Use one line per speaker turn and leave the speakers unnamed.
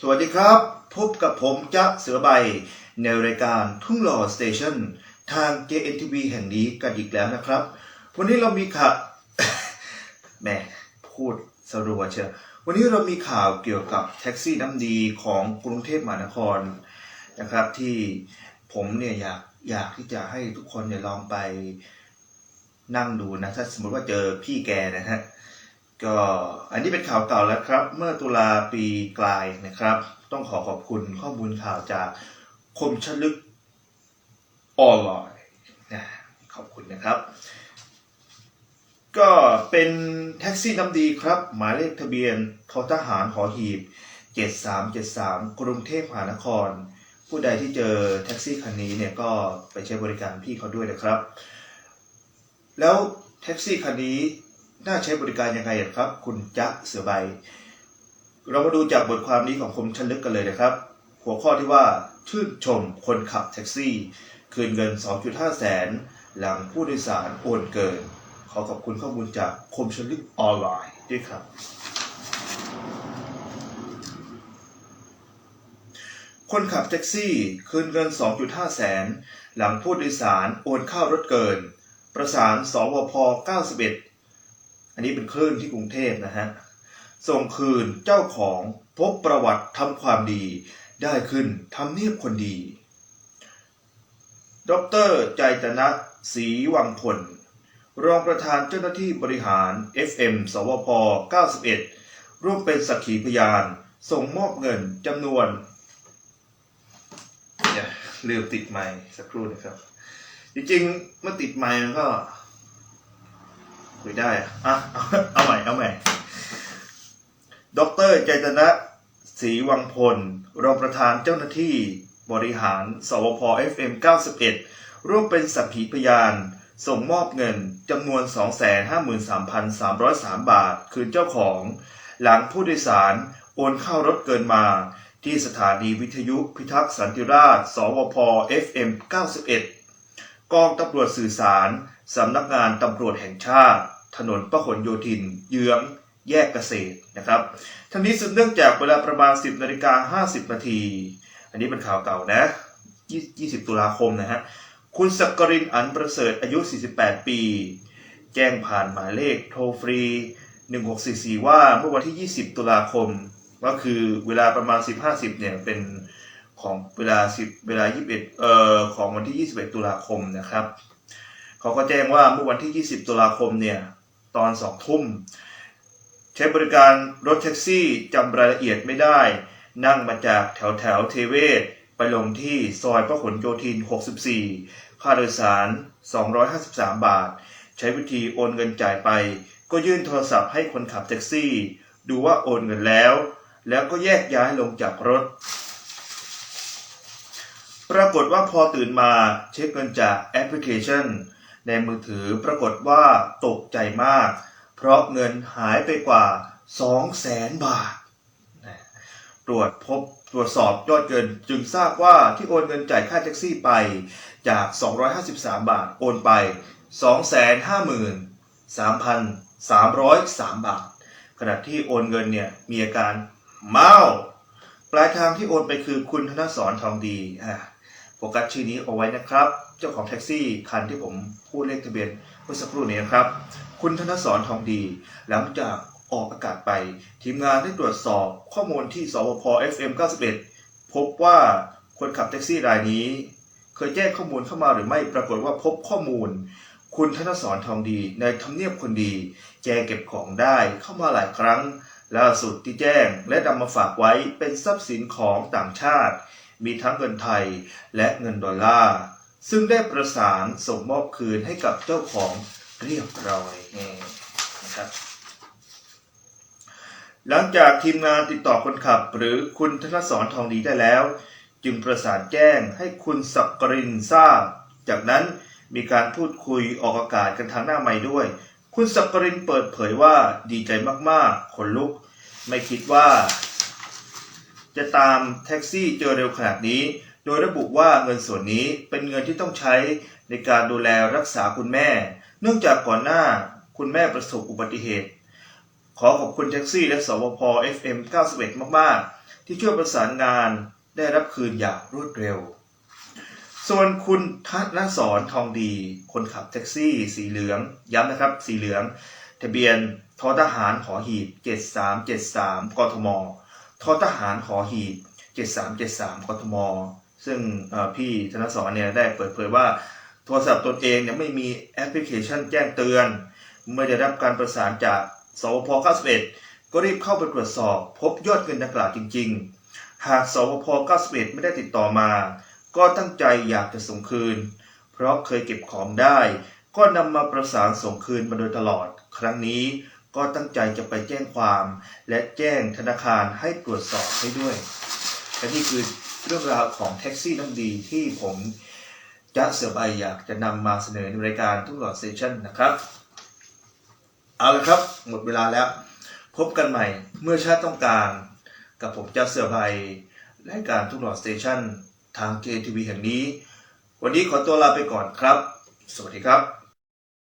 สวัสดีครับ พบกับผมจ๊ะเสือใบ ในรายการทุ่งหล่อสเตชันทาง JNTV แห่งนี้กันอีกแล้วนะครับ วันนี้เรามีข่าวแหมพูดสรัวเชียววันนี้เรามีข่าวเกี่ยวกับแท็กซี่น้ำดีของกรุงเทพมหานครนะครับ ที่ผมเนี่ยอยากอยากที่จะให้ทุกคนเนี่ยลองไปนั่งดูนะถ้าสมมติว่าเจอพี่แกนะฮะ ก็อันนี้เป็นข่าวเก่าแล้วครับ เมื่อตุลาปีกลายนะครับ ต้องขอขอบคุณข้อมูลข่าวจากคมชลึกออนไลน์นะขอบคุณนะครับ ก็เป็นแท็กซี่น้ำดีครับ หมายเลขทะเบียนททหารหอหีบ 7373 กรุงเทพมหานคร ผู้ใดที่เจอแท็กซี่คันนี้เนี่ยก็ไปใช้บริการพี่เขาด้วยนะครับ แล้วแท็กซี่คันนี้ น่าใช้บริการยังไงครับ คุณจ๊ะเสือใบ เรามาดูจากบทความนี้ของคมชันลึกกันเลยนะครับ หัวข้อที่ว่าชื่นชมคนขับแท็กซี่ คืนเงิน 2.5 แสน หลังผู้โดยสารโอนเกิน ขอขอบคุณข้อมูลจากคมชันลึกออนไลน์ด้วยครับ คนขับแท็กซี่ คืนเงิน 2.5 แสน หลังผู้โดยสารโอนเข้ารถเกิน ประสานสวพ 91 อันนี้เป็นคลื่นที่กรุงเทพนะฮะ ส่งคืนเจ้าของพบประวัติทำความดี ได้ขึ้นทำเนียบคนดี ดรใจตนะศรีวังพล รองประธานเจ้าหน้าที่บริหาร FM สวพ 91 ร่วมเป็นสักขีพยาน ส่งมอบเงินจำนวนเดี๋ยวลืมติดไมค์สักครู่นะครับ จริงๆ เมื่อติดไมค์มันก็ คุยได้อะอะเอาใหม่เอาใหม่ดรใจตนะศรีวังพล รองประธานเจ้าหน้าที่บริหาร สวพ FM 91 ร่วมเป็นสักขีพยาน ส่งมอบเงินจำนวน 253,303 บาท คืนเจ้าของ หลังผู้โดยสารโอนเข้ารถเกินมา ที่สถานีวิทยุพิทักษ์สันติราษฎร์สวพ FM 91 กองตำรวจสื่อสาร สำนักงานตำรวจแห่งชาติ ถนนพหลโยธิน เยื้องแยกเกษตรนะครับทั้งนี้สืบเนื่องจากเวลาประมาณ 10นาฬิกา50นาทีอันนี้เป็นข่าวเก่านะ 20 ตุลาคมนะฮะคุณสักกรินอันประเสริฐอายุ 48 ปี แจ้งผ่านหมายเลขโทรฟรี 1644 ว่าเมื่อวันที่ 20 ตุลาคม ก็คือเวลาประมาณ 10.50 เนี่ยเป็นของเวลา 10 เวลา 21 เอ่อของวันที่ 21 ตุลาคมนะครับ เขาก็แจ้งว่าเมื่อวันที่ 20 ตุลาคมเนี่ย ตอน2ทุ่ม ใช้บริการรถแท็กซี่จำรายละเอียดไม่ได้ นั่งมาจากแถวแถวเทเวศ ไปลงที่ซอยพหลโยธิน 64 ค่าโดยสาร 253 บาท ใช้วิธีโอนเงินจ่ายไป ก็ยื่นโทรศัพท์ให้คนขับแท็กซี่ ดูว่าโอนเงินแล้ว แล้วก็แยกย้ายลงจากรถปรากฏว่าพอตื่นมาเช็คเงินจากแอปพลิเคชัน ในมือถือปรากฏว่าตกใจมาก เพราะเงินหายไปกว่า2แสนบาท ตรวจพบตรวจสอบยอดเงินจึงทราบว่าที่โอนเงินจ่ายค่าแท็กซี่ไปจาก 253 บาทโอนไป 253,303 บาท ขณะที่โอนเงินเนี่ยมีอาการเมาปลายทางที่โอนไปคือคุณธนสรทองดีอ่า ฟกัสชื่อนี้เอาไว้นะครับ เจ้าของแท็กซี่คันที่ผมพูดเลขทะเบียนเมื่อสักครู่นี้นะครับ คุณธนสรทองดี หลังจากออกอากาศไป ทีมงานได้ตรวจสอบข้อมูลที่สวพ FM 91 พบว่าคนขับแท็กซี่รายนี้ เคยแจ้งข้อมูลเข้ามาหรือไม่ปรากฏว่าพบข้อมูล คุณธนสรทองดีในทำเนียบคนดี แจเก็บของได้เข้ามาหลายครั้งล่าสุดที่แจ้งและนำมาฝากไว้เป็นทรัพย์สินของต่างชาติ มีทั้งเงินไทยและเงินดอลลาร์ซึ่งได้ประสานส่งมอบคืนให้กับเจ้าของเรียบร้อยนะครับหลังจากทีมงานติดต่อคนขับ หรือคุณธนสรทองดีได้แล้ว จึงประสานแจ้งให้คุณสักกรินทราบ จากนั้นมีการพูดคุยออกอากาศกันทางหน้าใหม่ด้วย คุณสักกรินเปิดเผยว่าดีใจมากๆขนลุก ไม่คิดว่า จะตามแท็กซี่เจอเร็วขนาดนี้ โดยระบุว่าเงินส่วนนี้เป็นเงินที่ต้องใช้ในการดูแลรักษาคุณแม่ เนื่องจากก่อนหน้าคุณแม่ประสบอุบัติเหตุ ขอขอบคุณแท็กซี่และสวพ FM 91 มาก ๆ ที่ช่วยประสานงานได้รับคืนอย่างรวดเร็ว ส่วนคุณทัศนสอนทองดี คนขับแท็กซี่ สีเหลือง ย้ำนะครับ สีเหลือง ทะเบียนทอทหารหอหีบ 7373 กทม ทอทหารหอหีบ7373กทม ซึ่งพี่ธนสอนเนี่ยได้เปิดเผยว่าโทรศัพท์ตนเองเนี่ยไม่มีแอปพลิเคชันแจ้งเตือน เมื่อได้รับการประสานจากสวพ91 ก็รีบเข้าไปตรวจสอบพบยอดเงินดังกล่าวจริง ๆ หากสวพ91 ไม่ได้ติดต่อมา ก็ตั้งใจอยากจะส่งคืน เพราะเคยเก็บของได้ ก็นำมาประสานส่งคืนมาโดยตลอด ครั้งนี้ ก็ตั้งใจจะไปแจ้งความ และแจ้งธนาคารให้ตรวจสอบให้ด้วยและนี่คือเรื่องราวของแท็กซี่น้ำดีที่ผมจะเสือใบอยากจะนำมาเสนอในรายการทุกหลอดสเตชันนะครับ เอาละครับ หมดเวลาแล้ว พบกันใหม่เมื่อชาติต้องการ กับผมจ้าเสือใบรายการทุกหลอดสเตชันทาง KTV แห่งนี้ วันนี้ขอตัวลาไปก่อนครับ สวัสดีครับ